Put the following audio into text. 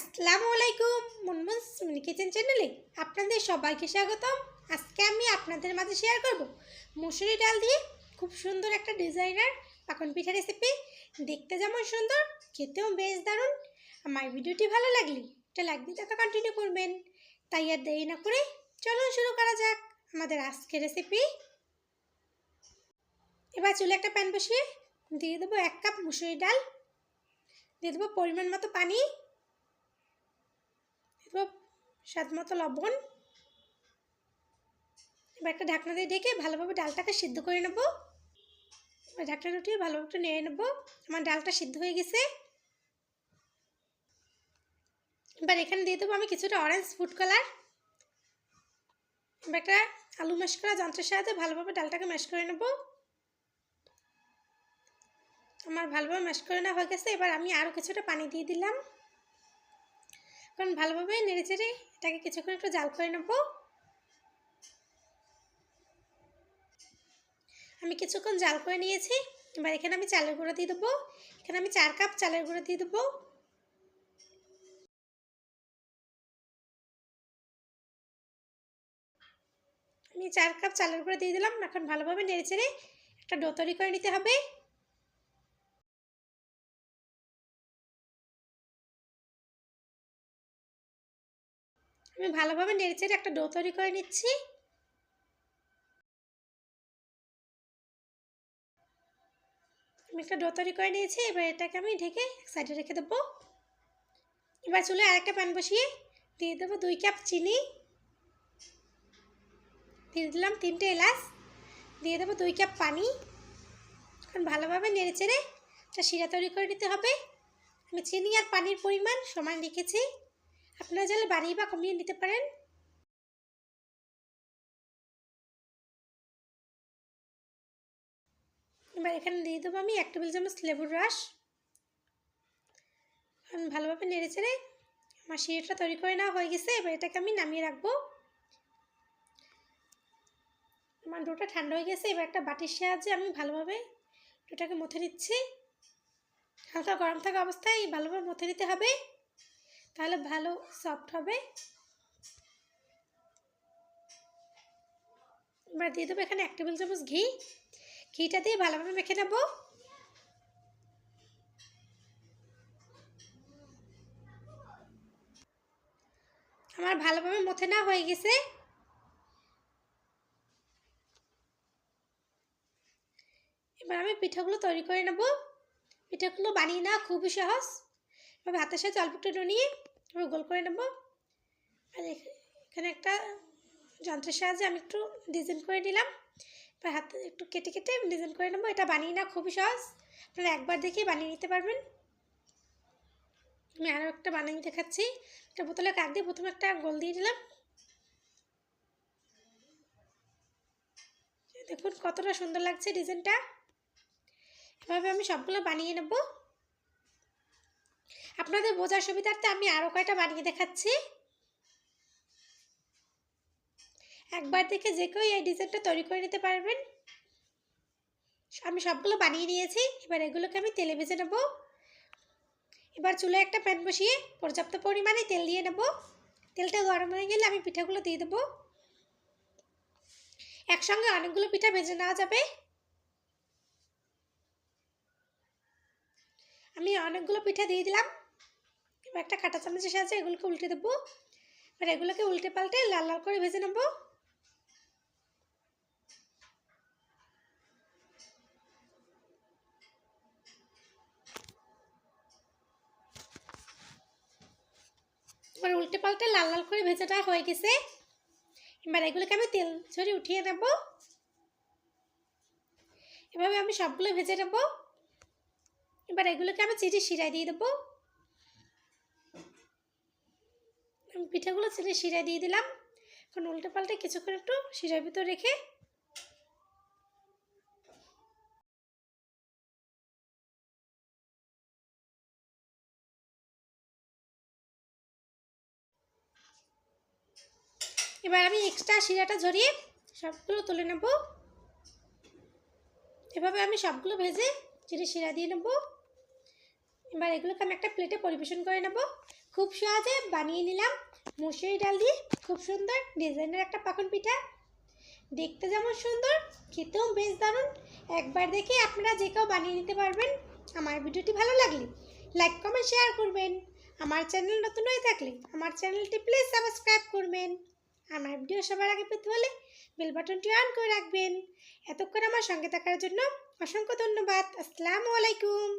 আসসালামু আলাইকুম মুনমুন সুমনি কিচেন চ্যানেলে আপনাদের সবাইকে স্বাগতম। আজকে আমি আপনাদের মাঝে শেয়ার করব মুসুরি ডাল দিয়ে খুব সুন্দর একটা ডিজাইনার পাকন পিঠা রেসিপি দেখতে যেমন সুন্দর, খেতেও বেশ দারুণ। আমার ভিডিওটি ভালো লাগলে এটা লাইক দিয়ে কন্টিনিউ করবেন। তাই আর দেরি না করে চলুন শুরু করা যাক আমাদের আজকের রেসিপি এবার চুলে একটা প্যান বসিয়ে দিয়ে দেবো এক কাপ মুসুরি ডাল। দিয়ে দেবো পরিমাণ মতো পানি। স্বাদ মতো লবণ। এবার একটা ঢাকনা দিয়ে ঢেকে ভালোভাবে ডালটাকে সিদ্ধ করে নেব। এবার ঢাকনা উঠিয়ে ভালোভাবে একটু নেড়ে নেব। আমার ডালটা সিদ্ধ হয়ে গেছে। এবার এখানে দিয়ে দেবো আমি কিছুটা অরেঞ্জ ফুড কালার এবার একটা আলু ম্যাশ করা যন্ত্রের সাহায্যে ভালোভাবে ডালটাকে ম্যাশ করে নেব। আমার ভালোভাবে ম্যাশ করে নেওয়া হয়ে গেছে। এবার আমি আরও কিছুটা পানি দিয়ে দিলাম। কারণ ভালোভাবে নেড়ে চেড়ে এটাকে কিছুক্ষণ একটু জাল করে নেব। আমি কিছুক্ষণ জাল করে নিয়েছি। এবার এখানে আমি চালের গুঁড়ো দিয়ে দেবো। এখানে আমি চার কাপ চালের গুঁড়ো দিয়ে দেবো। আমি চার কাপ চালের গুঁড়ো দিয়ে দিলাম। এখন ভালোভাবে নেড়ে চেড়ে একটা ডো তৈরি করে নিতে হবে। আমি ভালোভাবে নেড়েচেড়ে একটা ডো তৈরি করে নিচ্ছি। আমি একটা ডো তৈরি করে নিয়েছি, এবার এটাকে আমি ঢেকে এক সাইডে রেখে দেবো। এবার চুলে আরেকটা প্যান বসিয়ে দিয়ে দেবো দুই কাপ চিনি। দিয়ে দিলাম তিনটে এলাচ। দিয়ে দেবো দুই কাপ পানি। এখন ভালোভাবে নেড়ে চেড়ে একটা শিরা তৈরি করে নিতে হবে। আমি চিনি আর পানির পরিমাণ সমান রেখেছি। আপনারা চাইলে বাড়িয়ে বা কমিয়ে নিতে পারেন। এবার এখানে দিয়ে দেবো আমি এক টেবিল চামচ লেবুর রস। ভালোভাবে নেড়ে চেড়ে আমার শিরটা তৈরি করে নেওয়া হয়ে গেছে, এবার এটাকে আমি নামিয়ে রাখব। আমার ডোটা ঠান্ডা হয়ে গেছে, এবার একটা বাটির সাহায্যে আমি ভালোভাবে ডোটাকে মথে নিচ্ছি। হালকা গরম থাকা অবস্থায় ভালোভাবে মথে নিতে হবে। তাহলে ভালো সফট হবে। এবার দিয়ে দেবো এখানে এক টেবিল চামচ ঘি। ঘিটা দিয়ে ভালোভাবে মেখে নেব। আমার ভালোভাবে মথে না হয়ে গেছে। এবার আমি পিঠাগুলো তৈরি করে নেব। পিঠাগুলো বানিয়ে নেওয়া খুবই সহজ। এভাবে হাতের সাথে অল্প একটু নিয়ে এবার গোল করে নেব। আর এখানে একটা যন্ত্রের সাহায্যে আমি একটু ডিজাইন করে নিলাম। এবার হাতে একটু কেটে কেটে ডিজাইন করে নেব। এটা বানিয়ে না খুবই সহজ। আপনারা একবার দেখেই বানিয়ে নিতে পারবেন। আমি আরও একটা বানিয়ে দেখাচ্ছি। একটা বোতলে কাক দিয়ে প্রথমে একটা গোল দিয়ে দিলাম দেখুন কতটা সুন্দর লাগছে ডিজাইনটা এভাবে আমি সবগুলো বানিয়ে নেব। আপনাদের বোঝার সুবিধার্থে আমি আরও কয়টা বানিয়ে দেখাচ্ছি। একবার দেখে যে কেউ এই ডিজাইনটা তৈরি করে নিতে পারবেন। আমি সবগুলো বানিয়ে নিয়েছি, এবার এগুলোকে আমি তেলে ভেজে নেব। এবার চুলে একটা প্যান বসিয়ে পর্যাপ্ত পরিমাণে তেল দিয়ে নেব। তেলটা গরম হয়ে গেলে আমি পিঠাগুলো দিয়ে দেবো। একসঙ্গে অনেকগুলো পিঠা ভেজে নেওয়া যাবে। আমি অনেকগুলো পিঠা দিয়ে দিলাম। এবার একটা কাঁটা চামচের সাহায্যে এগুলোকে উল্টে দেবো। এবার এগুলোকে উল্টে পাল্টে লাল লাল করে ভেজে নেব। এবার উল্টে পাল্টে লাল লাল করে ভেজাটা হয়ে গেছে। এবার এগুলোকে আমি তেল ঝরিয়ে উঠিয়ে নেব। এভাবে আমি সবগুলো ভেজে নেব। এবার এগুলোকে আমি চিঠি শিরায় দিয়ে দেবো। আমি পিঠাগুলো ছেড়ে শিরায় দিয়ে দিলাম। এখন উল্টে পাল্টে কিছুক্ষণ একটু শিরার ভিতর রেখে এবার আমি এক্সট্রা শিরাটা ঝরিয়ে সবগুলো তুলে নেব। এভাবে আমি সবগুলো ভেজে চিড়ে শিরা দিয়ে নেব। এবার এগুলোকে আমি একটা প্লেটে পরিবেশন করে নেব। খুব সহজে বানিয়ে নিলাম মুসুরি ডাল দিয়ে। খুব সুন্দর ডিজাইনের একটা পাকন পিঠা। দেখতে যেমন সুন্দর, খেতেও বেশ দারুণ। একবার দেখে আপনারা যে কেউ বানিয়ে নিতে পারবেন। আমার ভিডিওটি ভালো লাগলে লাইক কমেন্ট শেয়ার করবেন। আমার চ্যানেল নতুন হয়ে থাকলে আমার চ্যানেলটি প্লিজ সাবস্ক্রাইব করবেন। আমার ভিডিও সবার আগে পেতে হলে বেল বাটনটি অন করে রাখবেন। এতক্ষণ আমার সঙ্গে থাকার জন্য অসংখ্য ধন্যবাদ। আসসালামু আলাইকুম।